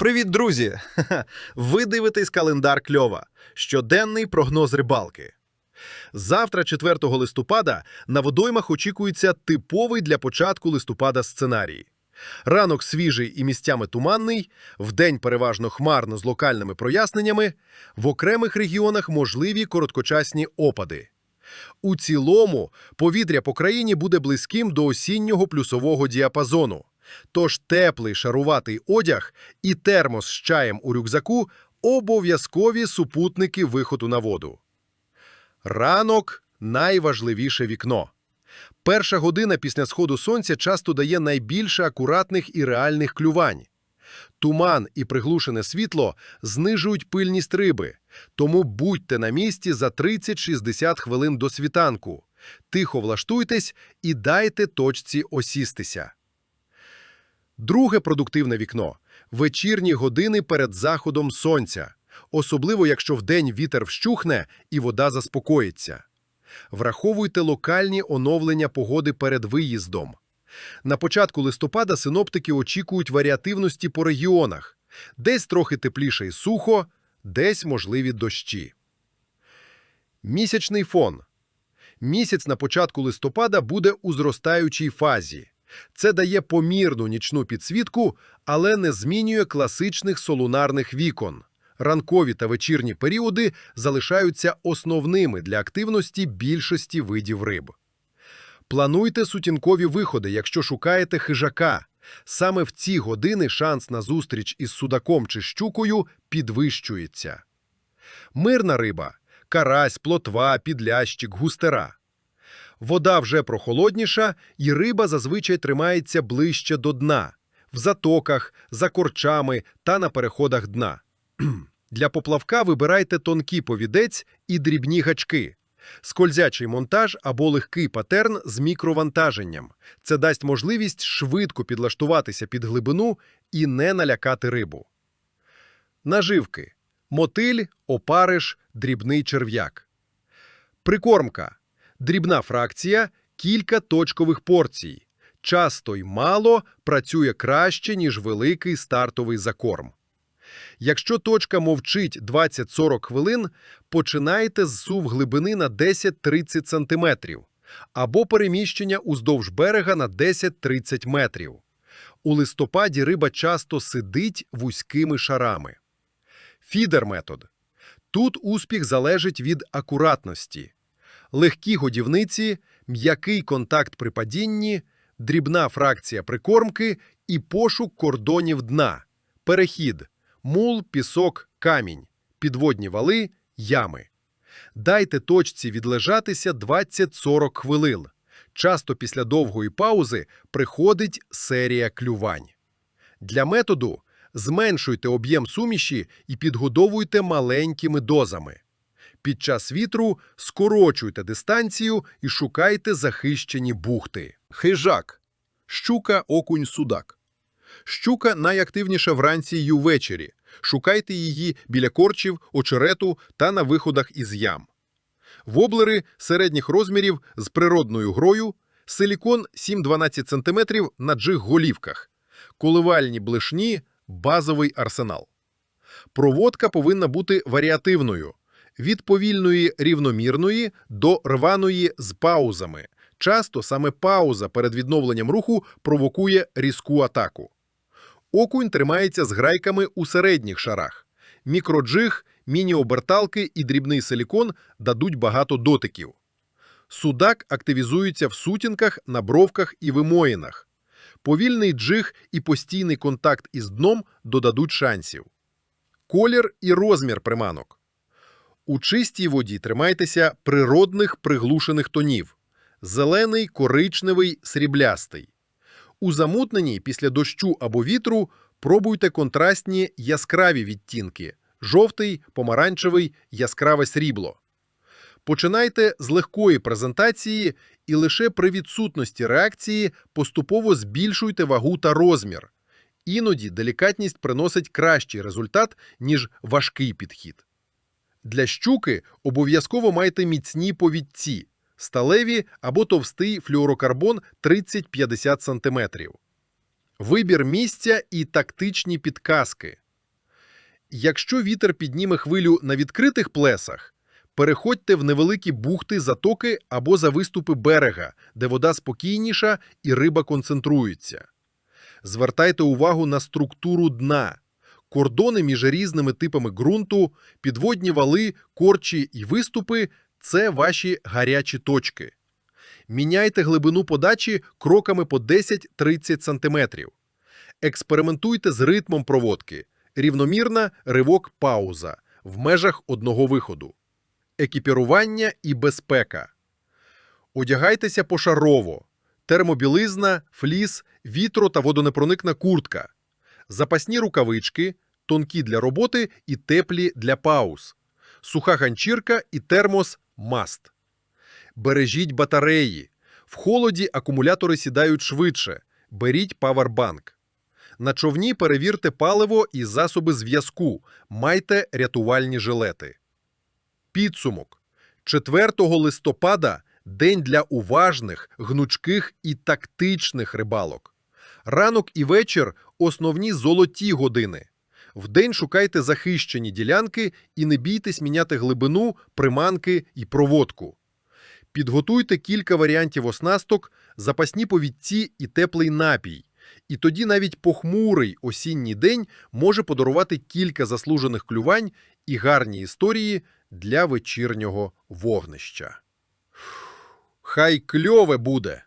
Привіт, друзі! Ви дивитесь календар кльова. Щоденний прогноз рибалки. Завтра, 4 листопада, на водоймах очікується типовий для початку листопада сценарій. Ранок свіжий і місцями туманний, вдень переважно хмарно з локальними проясненнями, в окремих регіонах можливі короткочасні опади. У цілому повітря по країні буде близьким до осіннього плюсового діапазону. Тож теплий шаруватий одяг і термос з чаєм у рюкзаку обов'язкові супутники виходу на воду. Ранок найважливіше вікно. Перша година після сходу сонця часто дає найбільше акуратних і реальних клювань. Туман і приглушене світло знижують пильність риби, тому будьте на місці за 30-60 хвилин до світанку. Тихо влаштуйтесь і дайте точці осістися. Друге продуктивне вікно вечірні години перед заходом сонця, особливо якщо вдень вітер вщухне і вода заспокоїться. Враховуйте локальні оновлення погоди перед виїздом. На початку листопада синоптики очікують варіативності по регіонах, десь трохи тепліше і сухо, десь можливі дощі. Місячний фон. Місяць на початку листопада буде у зростаючій фазі. Це дає помірну нічну підсвітку, але не змінює класичних солунарних вікон. Ранкові та вечірні періоди залишаються основними для активності більшості видів риб. Плануйте сутінкові виходи, якщо шукаєте хижака. Саме в ці години шанс на зустріч із судаком чи щукою підвищується. Мирна риба – карась, плотва, підлящик, густера. Вода вже прохолодніша, і риба зазвичай тримається ближче до дна, в затоках, за корчами та на переходах дна. Для поплавка вибирайте тонкий повідець і дрібні гачки. Скользячий монтаж або легкий патерн з мікровантаженням. Це дасть можливість швидко підлаштуватися під глибину і не налякати рибу. Наживки. Мотиль, опариш, дрібний черв'як. Прикормка. Дрібна фракція, кілька точкових порцій. Часто й мало працює краще, ніж великий стартовий закорм. Якщо точка мовчить 20-40 хвилин, починайте з сув глибини на 10-30 см або переміщення уздовж берега на 10-30 метрів. У листопаді риба часто сидить вузькими шарами. Фідер-метод. Тут успіх залежить від акуратності. Легкі годівниці, м'який контакт при падінні, дрібна фракція прикормки і пошук кордонів дна, перехід, мул, пісок, камінь, підводні вали, ями. Дайте точці відлежатися 20-40 хвилин. Часто після довгої паузи приходить серія клювань. Для методу зменшуйте об'єм суміші і підгодовуйте маленькими дозами. Під час вітру скорочуйте дистанцію і шукайте захищені бухти. Хижак. Щука, окунь, судак. Щука найактивніша вранці й увечері. Шукайте її біля корчів, очерету та на виходах із ям. Воблери середніх розмірів з природною грою, силікон 7-12 см на джиг-голівках, коливальні блишні, базовий арсенал. Проводка повинна бути варіативною від повільної рівномірної до рваної з паузами. Часто саме пауза перед відновленням руху провокує різку атаку. Окунь тримається з грайками у середніх шарах. Мікроджиг, міні-оберталки і дрібний силікон дадуть багато дотиків. Судак активізується в сутінках, на бровках і вимоїнах. Повільний джиг і постійний контакт із дном додадуть шансів. Колір і розмір приманок. У чистій воді тримайтеся природних приглушених тонів: зелений, коричневий, сріблястий. У замутненій після дощу або вітру пробуйте контрастні яскраві відтінки: жовтий, помаранчевий, яскраве срібло. Починайте з легкої презентації і лише при відсутності реакції поступово збільшуйте вагу та розмір. Іноді делікатність приносить кращий результат, ніж важкий підхід. Для щуки обов'язково майте міцні повідці, сталеві або товстий флюорокарбон 30-50 см. Вибір місця і тактичні підказки. Якщо вітер підніме хвилю на відкритих плесах, переходьте в невеликі бухти, затоки або за виступи берега, де вода спокійніша і риба концентрується. Звертайте увагу на структуру дна, кордони між різними типами ґрунту, підводні вали, корчі і виступи – це ваші гарячі точки. Міняйте глибину подачі кроками по 10-30 см. Експериментуйте з ритмом проводки. Рівномірна ривок пауза в межах одного виходу. Екіпірування і безпека. Одягайтеся пошарово. Термобілизна, фліс, вітро та водонепроникна куртка. Запасні рукавички, тонкі для роботи і теплі для пауз. Суха ганчірка і термос маст. Бережіть батареї. В холоді акумулятори сідають швидше. Беріть павербанк. На човні перевірте паливо і засоби зв'язку. Майте рятувальні жилети. Підсумок. 4 листопада – день для уважних, гнучких і тактичних рибалок. Ранок і вечір – основні золоті години. Вдень шукайте захищені ділянки і не бійтесь міняти глибину, приманки і проводку. Підготуйте кілька варіантів оснасток, запасні повідці і теплий напій. І тоді навіть похмурий осінній день може подарувати кілька заслужених клювань і гарні історії для вечірнього вогнища. Хай кльове буде!